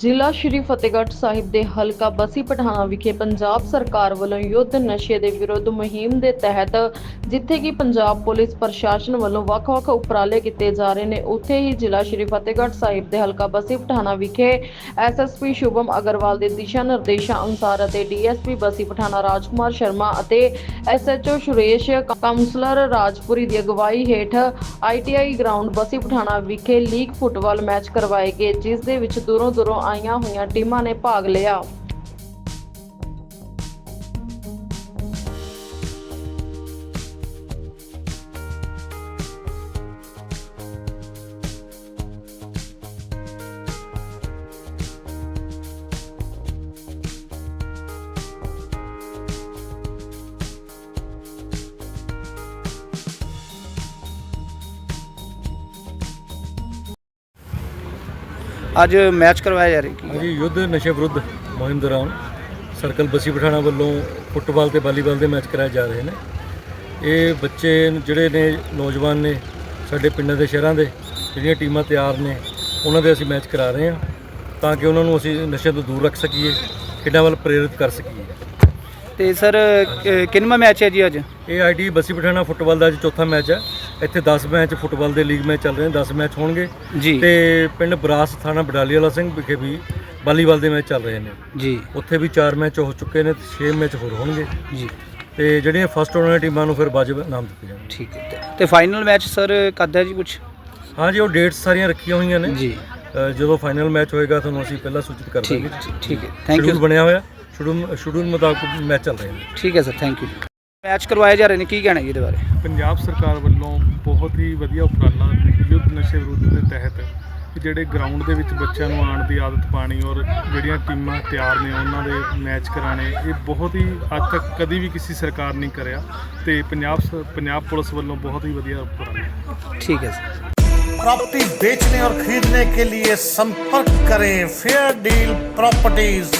ਜ਼ਿਲ੍ਹਾ ਸ਼੍ਰੀ ਫਤਿਹਗੜ੍ਹ ਸਾਹਿਬ ਦੇ ਹਲਕਾ ਬਸੀ ਪਠਾਣਾ ਵਿਖੇ ਪੰਜਾਬ ਸਰਕਾਰ ਵੱਲੋਂ ਯੁੱਧ ਨਸ਼ੇ ਦੇ ਵਿਰੁੱਧ ਮੁਹਿੰਮ ਦੇ ਤਹਿਤ, ਜਿੱਥੇ ਕਿ ਪੰਜਾਬ ਪੁਲਿਸ ਪ੍ਰਸ਼ਾਸਨ ਵੱਲੋਂ ਵੱਖ-ਵੱਖ ਉਪਰਾਲੇ ਕੀਤੇ ਜਾ ਰਹੇ ਨੇ, ਉੱਥੇ ਹੀ ਜ਼ਿਲ੍ਹਾ ਸ਼੍ਰੀ ਫਤਿਹਗੜ੍ਹ ਸਾਹਿਬ ਦੇ ਹਲਕਾ ਬਸੀ ਪਠਾਣਾ ਵਿਖੇ ਐਸਐਸਪੀ ਸ਼ੁਭਮ ਅਗਰਵਾਲ ਦੇ ਦਿਸ਼ਾ ਨਿਰਦੇਸ਼ਾਂ ਅਨੁਸਾਰ ਅਤੇ ਡੀਐਸਪੀ ਬਸੀ ਪਠਾਣਾ ਰਾਜਕੁਮਾਰ ਸ਼ਰਮਾ ਅਤੇ ਐਸਐਚਓ ਸੁਰੇਸ਼ ਕਾਉਂਸਲਰ ਰਾਜਪੁਰੀ ਦੀ ਅਗਵਾਈ ਹੇਠ ਆਈਟੀਆਈ ਗਰਾਊਂਡ ਬਸੀ ਪਠਾਣਾ ਵਿਖੇ ਲੀਗ ਫੁੱਟਬਾਲ ਮੈਚ ਕਰਵਾਏ ਗਏ, ਜਿਸ ਦੇ ਵਿੱਚ ਦੂਰੋਂ ਦੂਰੋਂ ਆਈਆਂ ਹੋਈਆਂ ਟੀਮਾਂ ਨੇ ਭਾਗ ਲਿਆ। ਅੱਜ ਮੈਚ ਕਰਵਾਇਆ ਜਾ ਰਿਹਾ ਕੀ ਹਾਂਜੀ ਯੁੱਧ ਨਸ਼ੇ ਵਿਰੁੱਧ ਮੁਹਿੰਮ ਦੌਰਾਨ ਸਰਕਲ ਬਸੀ ਪਠਾਣਾ ਵੱਲੋਂ ਫੁੱਟਬਾਲ ਤੇ ਵਾਲੀਬਾਲ ਦੇ ਮੈਚ ਕਰਾਏ ਜਾ ਰਹੇ ਨੇ। ਇਹ ਬੱਚੇ ਜਿਹੜੇ ਨੇ ਨੌਜਵਾਨ ਨੇ ਸਾਡੇ ਪਿੰਡਾਂ ਦੇ ਸ਼ਹਿਰਾਂ ਦੇ ਜਿਹੜੀਆਂ ਟੀਮਾਂ ਤਿਆਰ ਨੇ ਉਹਨਾਂ ਦੇ ਅਸੀਂ ਮੈਚ ਕਰਾ ਰਹੇ ਹਾਂ ਤਾਂ ਕਿ ਉਹਨਾਂ ਨੂੰ ਅਸੀਂ ਨਸ਼ੇ ਤੋਂ ਦੂਰ ਰੱਖ ਸਕੀਏ ਖੇਡਾਂ ਵੱਲ ਪ੍ਰੇਰਿਤ ਕਰ ਸਕੀਏ। ਤੇ ਸਰ ਕਿੰਨਵਾਂ ਮੈਚ ਹੈ ਜੀ ਅੱਜ? ਇਹ ਆਈਟੀ ਬਸੀ ਪਠਾਣਾ ਫੁੱਟਬਾਲ ਦਾ ਅੱਜ ਚੌਥਾ ਮੈਚ ਹੈ। ਇੱਥੇ 10 ਮੈਚ ਫੁੱਟਬਾਲ ਦੇ ਲੀਗ ਮੈਚ ਚੱਲ ਰਹੇ ਨੇ 10 ਮੈਚ ਹੋਣਗੇ। ਜੀ। ਤੇ ਪਿੰਡ ਬਰਾਸ ਥਾਣਾ ਬਡਾਲੀ ਵਾਲਾ ਸਿੰਘ ਵਿਖੇ ਵੀ ਵਾਲੀਬਾਲ ਦੇ ਮੈਚ ਚੱਲ ਰਹੇ ਨੇ। ਜੀ। ਉੱਥੇ ਵੀ 4 ਮੈਚ ਹੋ ਚੁੱਕੇ ਨੇ ਤੇ 6 ਮੈਚ ਹੋਰ ਹੋਣਗੇ। ਜੀ। ਤੇ ਜਿਹੜੀਆਂ ਫਸਟ ਆਉਣ ਵਾਲੀਆਂ ਟੀਮਾਂ ਨੂੰ ਫਿਰ ਵਾਜਬ ਇਨਾਮ ਦਿੱਤੇ ਜਾਣਗੇ। ਠੀਕ ਹੈ। ਤੇ- ਤੇ ਫਾਈਨਲ ਮੈਚ ਸਰ ਕਦ ਹੈ ਜੀ ਕੁਝ ਹਾਂਜੀ ਉਹ ਡੇਟਸ ਸਾਰੀਆਂ ਰੱਖੀਆਂ ਹੋਈਆਂ ਨੇ। ਜੀ। ਅ, ਜਦੋਂ ਫਾਈਨਲ ਮੈਚ ਹੋਏਗਾ ਤੁਹਾਨੂੰ ਅਸੀਂ ਪਹਿਲਾਂ ਸੂਚਿਤ ਕਰ ਠੀਕ ਦਾਂਗੇ। ਠੀਕ ਹੈ। ਥੈਂਕ ਸ਼ਡਿਊਲ ਯੂ ਬਣਿਆ ਹੋਇਆ ਸ਼ਡਿਊਲ ਸ਼ਡਿਊਲ ਮੁਤਾਬਕ ਮੈਚ ਚੱਲ ਰਹੇ ਨੇ। ਠੀਕ ਹੈ ਸਰ ਥੈਂਕ ਯੂ ਮੈਚ ਕਰਵਾਏ ਜਾ ਰਹੇ ਨੇ ਕੀ ਕਹਿਣਾ ਜੀ ਇਹਦੇ ਬਾਰੇ ਪੰਜਾਬ ਸਰਕਾਰ ਵੱਲੋਂ ਬਹੁਤ ਹੀ ਵਧੀਆ ਉਪਰਾਲਾ ਯੁੱਧ ਨਸ਼ੇ ਵਿਰੁੱਧ ਦੇ ਤਹਿਤ ਕਿ ਜਿਹੜੇ ਗਰਾਊਂਡ ਦੇ ਵਿੱਚ ਬੱਚਿਆਂ ਨੂੰ ਆਉਣ ਦੀ ਆਦਤ ਪਾਣੀ ਔਰ ਜਿਹੜੀਆਂ ਟੀਮਾਂ ਤਿਆਰ ਨੇ ਉਹਨਾਂ ਦੇ ਮੈਚ ਕਰਾਣੇ ਇਹ ਬਹੁਤ ਹੀ ਅੱਜ ਤੱਕ ਕਦੀ ਵੀ ਕਿਸੇ ਸਰਕਾਰ ਨਹੀਂ ਕਰਿਆ ਤੇ ਪੰਜਾਬ ਸ- ਪੰਜਾਬ ਪੁਲਿਸ ਵੱਲੋਂ ਬਹੁਤ ਹੀ ਵਧੀਆ ਉਪਰਾਲਾ ਠੀਕ ਹੈ ਸਰ प्रॉपर्टी बेचने और खरीदने के लिए संपर्क करें फेयर डील प्रॉपर्टीज